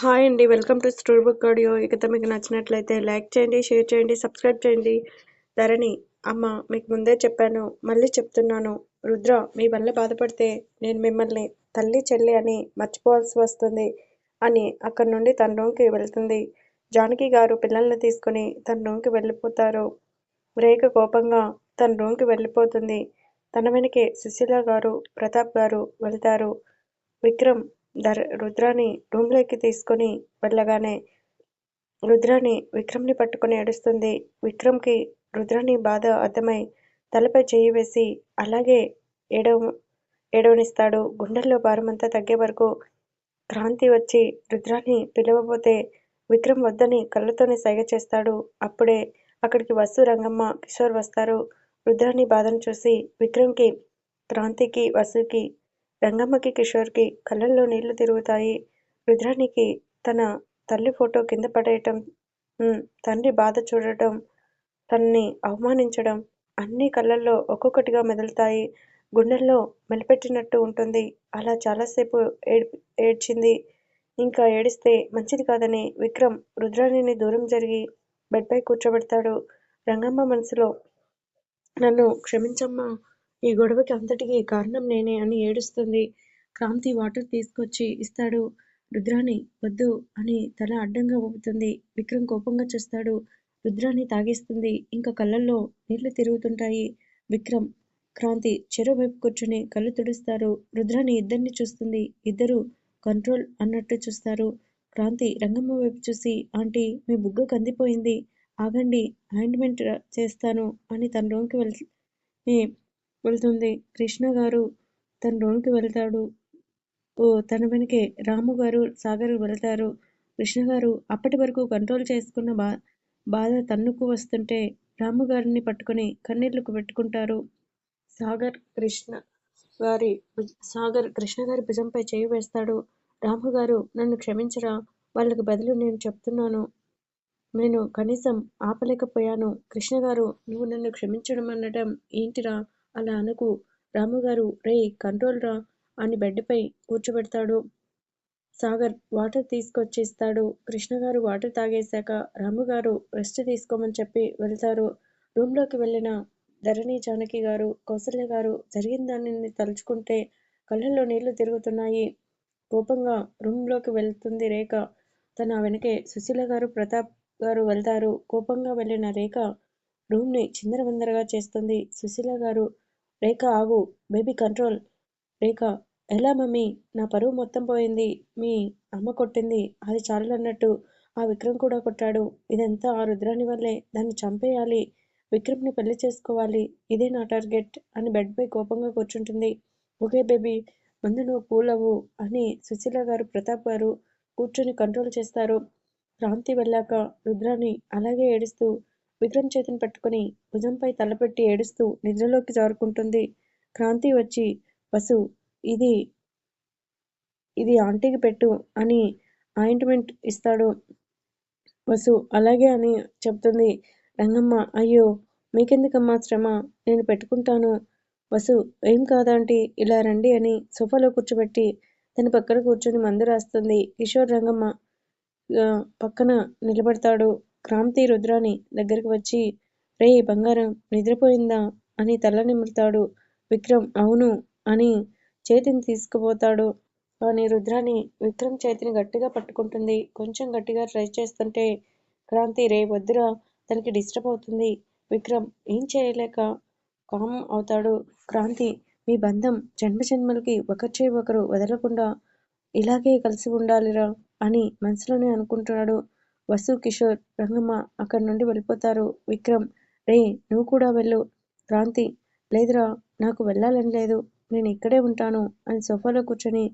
Hi అండి welcome to story book audio. ఇక మీకు నచ్చినట్లయితే లైక్ చేయండి షేర్ చేయండి సబ్స్క్రైబ్ చేయండి. ధరణి అమ్మ మీకు ముందే చెప్పాను మళ్ళీ చెప్తున్నాను. రుద్ర మీ వల్ల బాధపడితే నేను మిమ్మల్ని తల్లి చెల్లి అని మర్చిపోవాల్సి వస్తుంది అని అక్కడి నుండి తన రూమ్కి వెళ్తుంది. జానకి గారు పిల్లల్ని తీసుకుని తన రూమ్కి వెళ్ళిపోతారు. రేఖ కోపంగా తన రూమ్కి వెళ్ళిపోతుంది. తన వెనకే సుశీల గారు ప్రతాప్ గారు వెళ్తారు. విక్రమ్ ధర రుద్రాని రూమ్లోకి తీసుకొని వెళ్ళగానే రుద్రాని విక్రమ్ని పట్టుకొని ఏడుస్తుంది. విక్రమ్కి రుద్రాని బాధ అర్థమై తలపై చేయి వేసి అలాగే ఏడవ ఏడవనిస్తాడు. గుండెల్లో భారమంతా తగ్గే వరకు క్రాంతి వచ్చి రుద్రాన్ని పిలవబోతే విక్రమ్ వద్దని కళ్ళతోనే సైగ చేస్తాడు. అప్పుడే అక్కడికి వస్తు రంగమ్మ కిషోర్ వస్తారు. రుద్రాన్ని బాధను చూసి విక్రమ్కి క్రాంతికి వసుకి రంగమ్మకి కిషోర్కి కళ్ళల్లో నీళ్ళు తిరుగుతాయి. రుద్రానికి తన తల్లి ఫోటో కింద పడేయటం తండ్రి బాధ చూడటం తనని అవమానించడం అన్ని కళ్ళల్లో ఒక్కొక్కటిగా మెదులుతాయి. గుండెల్లో మెలిపెట్టినట్టు ఉంటుంది. అలా చాలాసేపు ఏడ్చింది. ఇంకా ఏడిస్తే మంచిది కాదని విక్రమ్ రుద్రాణిని దూరం జరిగి బెడ్పై కూర్చోబెడతాడు. రంగమ్మ మనసులో నన్ను క్షమించమ్మా ఈ గొడవకి అంతటికీ కారణం నేనే అని ఏడుస్తుంది. క్రాంతి వాటర్ తీసుకొచ్చి ఇస్తాడు. రుద్రాని వద్దు అని తల అడ్డంగా ఊపుతుంది. విక్రమ్ కోపంగా చూస్తాడు. రుద్రాన్ని తాగేస్తుంది. ఇంకా కళ్ళల్లో నీళ్ళు తిరుగుతుంటాయి. విక్రమ్ క్రాంతి చెరువు వైపు కూర్చుని కళ్ళు తుడుస్తారు. రుద్రాని ఇద్దరిని చూస్తుంది. ఇద్దరు కంట్రోల్ అన్నట్టు చూస్తారు. క్రాంతి రంగమ్మ వైపు చూసి ఆంటీ మీ బుగ్గ కందిపోయింది. ఆగండి ఆయింట్మెంట్ చేస్తాను అని తన రూమ్కి వెళ్ వెళ్తుంది. కృష్ణ గారు తన రూమ్కి వెళ్తాడు. ఓ తన వెనకే రాము గారు సాగర్ వెళ్తారు. కృష్ణ గారు అప్పటి వరకు కంట్రోల్ చేసుకున్న బా బాధ తన్నుకు వస్తుంటే రాము గారిని పట్టుకుని కన్నీళ్ళకు పెట్టుకుంటారు. సాగర్ కృష్ణ గారి సాగర్ కృష్ణ గారి భుజంపై చేయి వేస్తాడు. రాము గారు నన్ను క్షమించరా వాళ్ళకి బదులు నేను చెప్తున్నాను. నేను కనీసం ఆపలేకపోయాను. కృష్ణ గారు నువ్వు నన్ను క్షమించడం అనడం ఏంటిరా? అలా అనుకు. రాముగారు రే కంట్రోల్ రా అని బెడ్పై కూర్చోబెడతాడు. సాగర్ వాటర్ తీసుకొచ్చి ఇస్తాడు కృష్ణగారు వాటర్ తాగేశాక రాముగారు రెస్ట్ తీసుకోమని చెప్పి వెళ్తారు. రూమ్లోకి వెళ్ళిన ధరణి జానకి గారు కౌసల్య గారు జరిగిన దానిని తలుచుకుంటే కళ్ళల్లో నీళ్ళు తిరుగుతున్నాయి. కోపంగా రూమ్లోకి వెళ్తుంది రేఖ. తన వెనకే సుశీల గారు ప్రతాప్ గారు వెళ్తారు. కోపంగా వెళ్ళిన రేఖ రూమ్ని చిందరవందరగా చేస్తుంది. సుశీల గారు రేఖ ఆగు బేబీ కంట్రోల్. రేఖ ఎలా మమ్మీ? నా పరువు మొత్తం పోయింది. మీ అమ్మ కొట్టింది. అది చాలన్నట్టు ఆ విక్రమ్ కూడా కొట్టాడు. ఇదంతా ఆ రుద్రాని వల్లే. దాన్ని చంపేయాలి. విక్రమ్ని పెళ్ళి చేసుకోవాలి. ఇదే నా టార్గెట్ అని బెడ్పై కోపంగా కూర్చుంటుంది. ఓకే బేబీ ముందు నువ్వు కూలవు అని సుశీల గారు ప్రతాప్ గారు కూర్చొని కంట్రోల్ చేస్తారు. క్రాంతి వెళ్ళాక రుద్రాని అలాగే ఏడుస్తూ విక్రమ్ చేతిని పట్టుకుని భుజంపై తలపెట్టి ఏడుస్తూ నిద్రలోకి జారుకుంటుంది. క్రాంతి వచ్చి వసు ఇది ఇది ఆంటీకి పెట్టు అని ఆయింట్మెంట్ ఇస్తాడు. వసు అలాగే అని చెప్తుంది. రంగమ్మ అయ్యో మీకెందుకమ్మా శ్రమ? నేను పెట్టుకుంటాను. వసు ఏం కాదాంటీ ఇలా రండి అని సోఫాలో కూర్చోబెట్టి తన పక్కన కూర్చొని మందు రాస్తుంది. కిషోర్ రంగమ్మ పక్కన నిలబడతాడు. క్రాంతి రుద్రాని దగ్గరికి వచ్చి రే బంగారం నిద్రపోయిందా? అని తల నిమురుతాడు విక్రమ్. అవును అని చేతిని తీసుకుపోతాడు. కానీ రుద్రాని విక్రమ్ చేతిని గట్టిగా పట్టుకుంటుంది. కొంచెం గట్టిగా ట్రై చేస్తుంటే క్రాంతి రే వద్దురా తనకి డిస్టర్బ్ అవుతుంది. విక్రమ్ ఏం చేయలేక కామ్ అవుతాడు. క్రాంతి మీ బంధం జన్మ జన్మలకి ఒకరి ఒకరు వదలకుండా ఇలాగే కలిసి ఉండాలిరా అని మనసులోనే అనుకుంటున్నాడు వసు కిషోర్ రంగమ్మ అక్కడి నుండి వెళ్ళిపోతారు. విక్రమ్ రే నువ్వు కూడా వెళ్ళు. క్రాంతి లేదురా నాకు వెళ్ళాలని లేదు. నేను ఇక్కడే ఉంటాను అని సోఫాలో కూర్చొని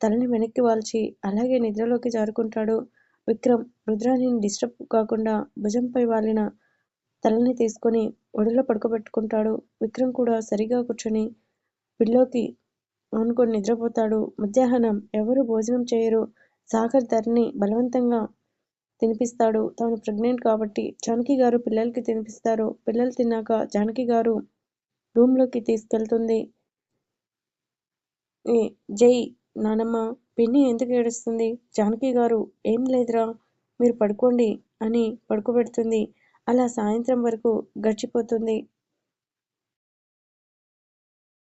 తలని వెనక్కి వాల్చి అలాగే నిద్రలోకి జారుకుంటాడు. విక్రమ్ రుద్రాని డిస్టర్బ్ కాకుండా భుజంపై వాలిన తలని తీసుకొని ఒడిలో పడుకోబెట్టుకుంటాడు. విక్రమ్ కూడా సరిగా కూర్చొని పిల్లోకి ఆనుకొని నిద్రపోతాడు. మధ్యాహ్నం ఎవరు భోజనం చేయరు. సాగర్ ధరని బలవంతంగా తినిపిస్తాడు. తాను ప్రెగ్నెంట్ కాబట్టి జానకి గారు పిల్లలకి తినిపిస్తారు. పిల్లలు తిన్నాక జానకి గారు రూమ్లోకి తీసుకెళ్తుంది. జై నానమ్మ పిన్ని ఎందుకు ఏడుస్తుంది? జానకి గారు ఏం లేదురా మీరు పడుకోండి అని పడుకోబెడుతుంది. అలా సాయంత్రం వరకు గడిచిపోతుంది.